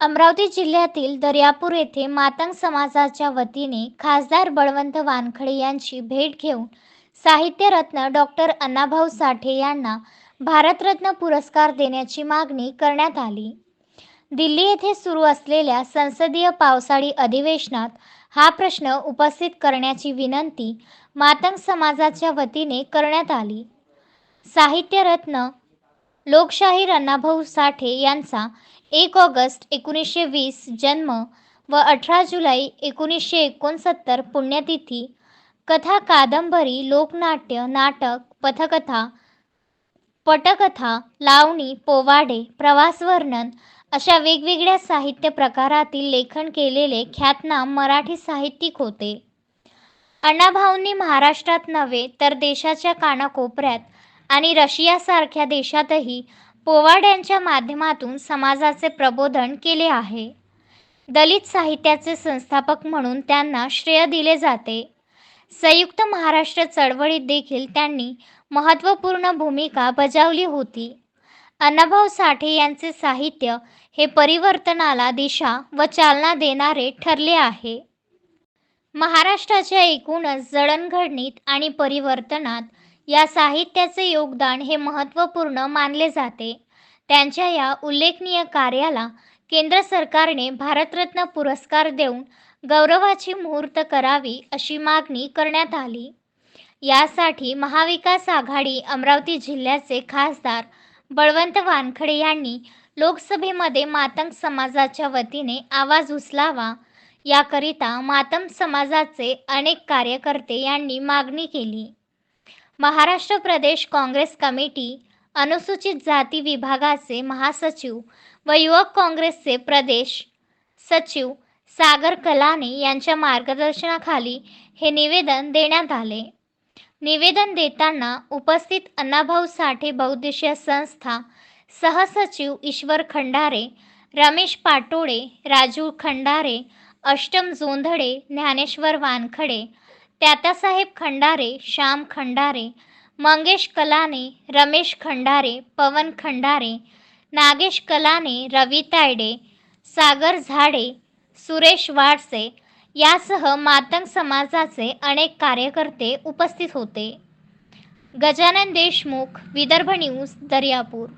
अमरावती जिल्ह्यातील दर्यापूर येथे मातंग समाजाच्या वतीने खासदार बळवंत वानखडे यांची भेट घेऊन साहित्यरत्न डॉक्टर अण्णाभाऊ साठे यांना भारतरत्न पुरस्कार देण्याची मागणी करण्यात आली. दिल्ली येथे सुरू असलेल्या संसदीय पावसाळी अधिवेशनात हा प्रश्न उपस्थित करण्याची विनंती मातंग समाजाच्या वतीने करण्यात आली. साहित्यरत्न लोकशाहीर अण्णाभाऊ साठे यांचा एक ऑगस्ट एकोणीसशे वीस जन्म व अठरा जुलै एकोणीसशे एकोणसत्तर पुण्यतिथी कथा कादंबरी लोकनाट्य नाटक पथकथा पटकथा लावणी पोवाडे प्रवासवर्णन अशा वेगवेगळ्या साहित्य प्रकारातील लेखन केलेले ख्यातनाम मराठी साहित्यिक होते. अण्णाभाऊंनी महाराष्ट्रात नव्हे तर देशाच्या कानाकोपऱ्यात आणि रशियासारख्या देशातही पोवाड्यांच्या माध्यमातून समाजाचे प्रबोधन केले आहे. दलित साहित्याचे संस्थापक म्हणून त्यांना श्रेय दिले जाते. संयुक्त महाराष्ट्र चळवळीत देखील त्यांनी महत्त्वपूर्ण भूमिका बजावली होती. अण्णाभाऊ साठे यांचे साहित्य हे परिवर्तनाला दिशा व चालना देणारे ठरले आहे. महाराष्ट्राच्या एकूणच जडणघडणीत आणि परिवर्तनात या साहित्याचे योगदान हे महत्त्वपूर्ण मानले जाते. त्यांच्या या उल्लेखनीय कार्याला केंद्र सरकारने भारतरत्न पुरस्कार देऊन गौरवाची मुहूर्त करावी अशी मागणी करण्यात आली. यासाठी महाविकास आघाडी अमरावती जिल्ह्याचे खासदार बळवंत वानखडे यांनी लोकसभेमध्ये मातंग समाजाच्या वतीने आवाज उचलावा. याकरिता मातंग समाजाचे अनेक कार्यकर्ते यांनी मागणी केली. महाराष्ट्र प्रदेश काँग्रेस कमिटी अनुसूचित जाती विभागाचे महासचिव व युवक काँग्रेसचे प्रदेश सचिव सागर कलाने यांच्या मार्गदर्शनाखाली हे निवेदन देण्यात आले. निवेदन देताना उपस्थित अण्णाभाऊ साठे बौद्धिशीय संस्था सहसचिव ईश्वर खंडारे रमेश पाटोळे राजू खंडारे अष्टम जोंधळे ज्ञानेश्वर वानखडे तात्यासाहेब खंडारे श्याम खंडारे मंगेश कलाने रमेश खंडारे पवन खंडारे नागेश कलाने रवी तायडे सागर झाडे सुरेश वाडसे यासह मातंग समाजाचे अनेक कार्यकर्ते उपस्थित होते. गजानन देशमुख विदर्भ न्यूज दर्यापूर.